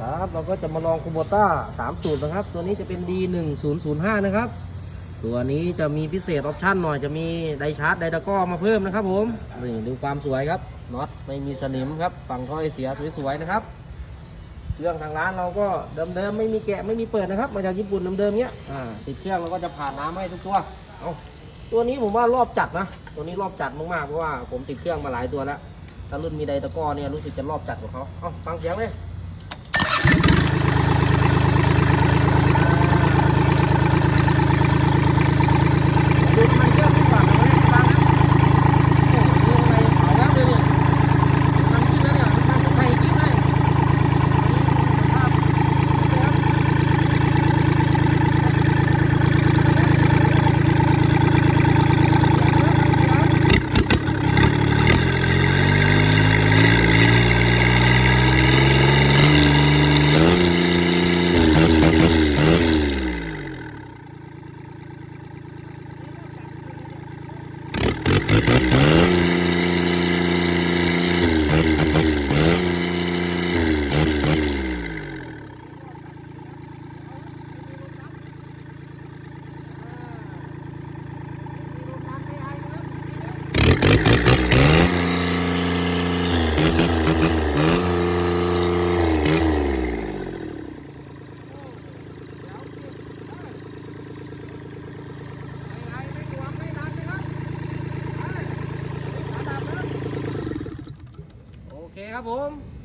ครับเราก็จะมาลองคูโบต้า3สูตรนะครับ ตัวนี้จะเป็น D1005 นะครับ ตัวนี้จะมีพิเศษออปชั่นหน่อยจะมีไดชาร์จไดตะก้อมาเพิ่มนะครับผมนี่ดูความสวยครับน็อตไม่มีสนิมครับฝั่งท่อไอเสียสวยๆนะครับเครื่องทางร้านเราก็เดิมๆไม่มีแกะไม่มีเปิดนะครับมาจากญี่ปุ่นเดิมๆเนี้ยอ่าติดเครื่องเราก็จะผ่านน้ำให้ทุกตัวเอาตัวนี้ผมว่ารอบจัดนะตัวนี้รอบจัดมากๆเพราะว่าผมติดเครื่องมาหลายตัวแล้วถ้ารุ่นมีไดตะก้อเนี่ยรู้สึกจะรอบจัดกว่าเขาเอาฟังเสียงเลย que acabou.